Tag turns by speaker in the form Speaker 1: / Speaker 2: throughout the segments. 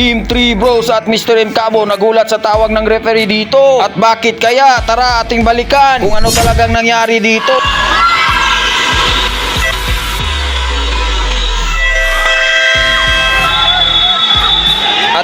Speaker 1: Team 3 Bros at Mr. Encabo nagulat sa tawag ng referee dito. At bakit kaya? Tara ating balikan kung ano talagang nangyari dito.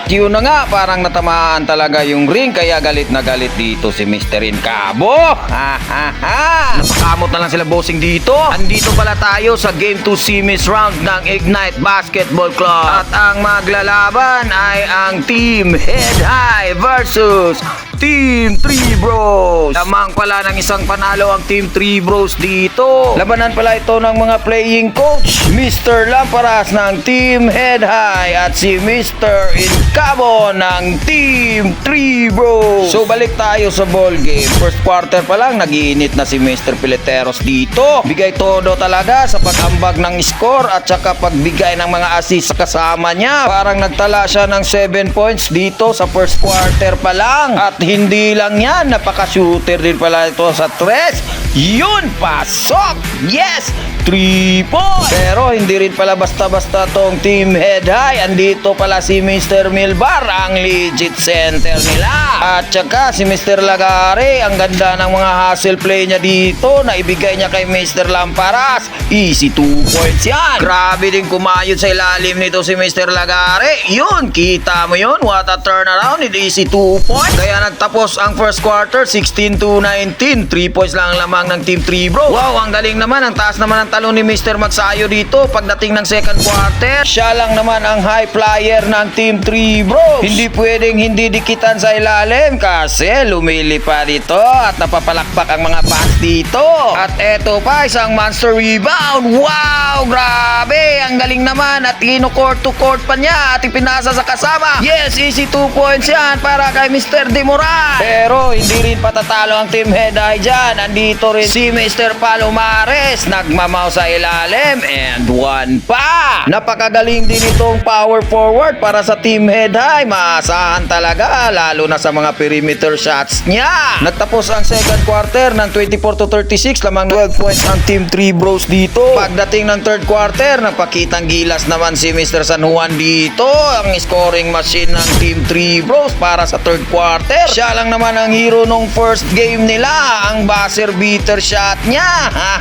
Speaker 1: Yun na nga, parang natamaan talaga yung ring kaya galit na galit dito si Mr. Incabo. Ha ha ha! Napakamot na lang sila bossing dito. Andito pala tayo sa Game 2 Semis Round ng Ignite Basketball Club. At ang maglalaban ay ang Team Head High versus Team 3 Bros. Lamang pala ng isang panalo ang Team 3 Bros dito. Labanan pala ito ng mga playing coach. Mr. Lamparas ng Team Head High at si Mr. Incabo ng Team 3 Bros. So balik tayo sa ball game. First quarter pa lang nagiinit na si Mr. Pileteros dito. Bigay todo talaga sa pag-ambag ng score at saka pagbigay ng mga assist sa kasama niya. Parang nagtala siya ng 7 points dito sa first quarter pa lang. At hindi lang yan, napaka-shooter din pala ito sa tres. Yun, pasok! Yes! 3 points! Pero hindi rin pala basta-basta tong team head high. Andito pala si Mr. Milbar, ang legit center nila. At saka si Mr. Lagare, ang ganda ng mga hustle play niya dito na ibigay niya kay Mr. Lamparas. Easy 2 points yan. Grabe din kumayod sa ilalim nito si Mr. Lagare. Yun, kita mo yun. What a turnaround. It easy 2 points. Kaya nagtapos ang first quarter, 16 to 19. 3 points lang ang lamang ng Team 3 bro. Wow, ang galing naman. Ang taas naman ang talon ni Mr. Magsayo dito. Pagdating ng second quarter, siya lang naman ang high flyer ng Team 3 bro. Hindi pwedeng hindi dikitan sa ilalim kasi lumilipad dito at napapalakpak ang mga pass dito. At eto pa, isang monster rebound. Wow, grabe. Ang galing naman at kino-court to court pa niya at ipinasa sa kasama. Yes, easy 2 points yan para kay Mr. Demoral. Pero hindi rin patatalo ang Team Head Eye dyan. Andito rin si Mr. Palomares. Nagmamaw sa ilalim and one pa. Napakagaling din itong power forward para sa Team Head High. Maasahan talaga lalo na sa mga perimeter shots niya. Nagtapos ang second quarter ng 24 to 36 lamang 12 points ang Team 3 Bros dito. Pagdating ng third quarter, nagpakitang gilas naman si Mr. San Juan dito. Ang scoring machine ng Team 3 Bros para sa third quarter. Siya lang naman ang hero nung first game nila. Ang buzzer beater shot niya.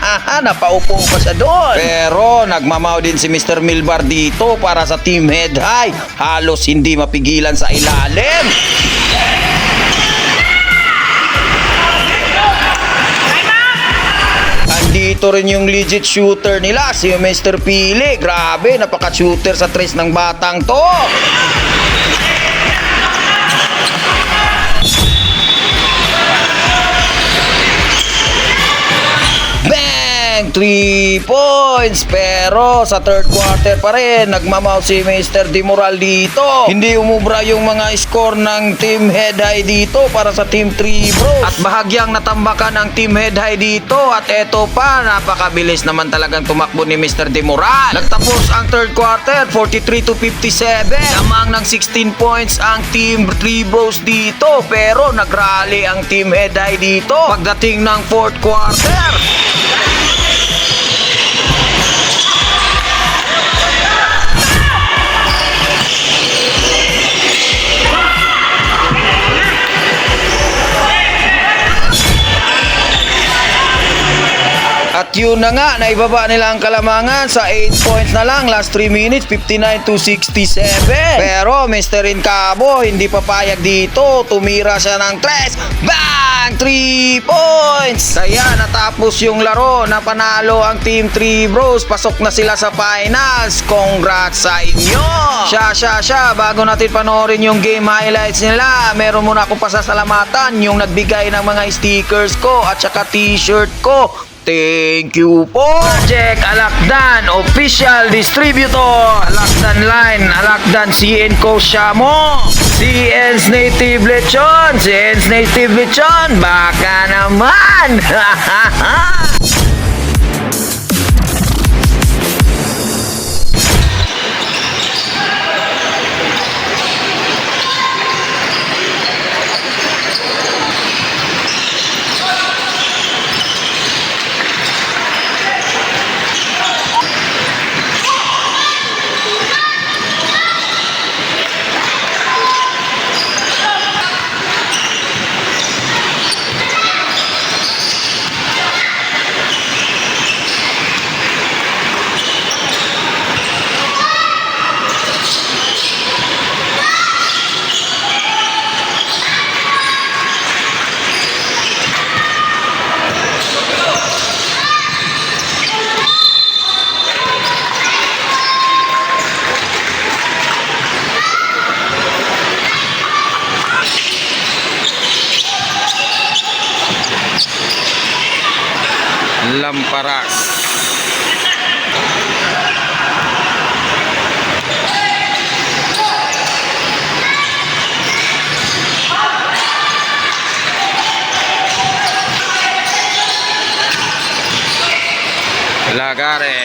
Speaker 1: Napaupo pa siya doon. Pero nagmamaw din si Mr. Milbar dito para sa Team Head High. Halos hindi mapigilan sa ilalim. Andito rin yung legit shooter nila, si Mr. Pili. Grabe, napaka-shooter sa tres ng batang to. 3 points! Pero sa third quarter pa rin, nagmamaw si Mr. Demoral dito. Hindi umubra yung mga score ng Team Head High dito para sa Team 3 Bros. At bahagyang natambakan ang Team Head High dito. At eto pa, napakabilis naman talagang tumakbo ni Mr. Demoral. Nagtapos ang third quarter, 43 to 57. Lamang ng 16 points ang Team 3 Bros dito. Pero nagrally ang Team Head High dito. Pagdating ng fourth quarter, At yun na nga, naibaba nila ang kalamangan sa 8 points na lang. Last 3 minutes, 59 to 67. Pero Mr. Incabo, hindi papayag dito. Tumira siya ng 3. Bang! 3 points! Kaya natapos yung laro na panalo ang Team 3 Bros. Pasok na sila sa finals. Congrats sa inyo! Siya, siya, siya. Bago natin panoorin yung game highlights nila, meron muna akong pasasalamatan yung nagbigay ng mga stickers ko at saka t-shirt ko. Thank you po! Project Alakdan, official distributor. Alakdan Line, Alakdan CN Co. Siamo. CN's Native Lechon, CN's Native Lechon. Baka naman! Lamparas. Lagare.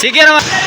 Speaker 1: Sige naman.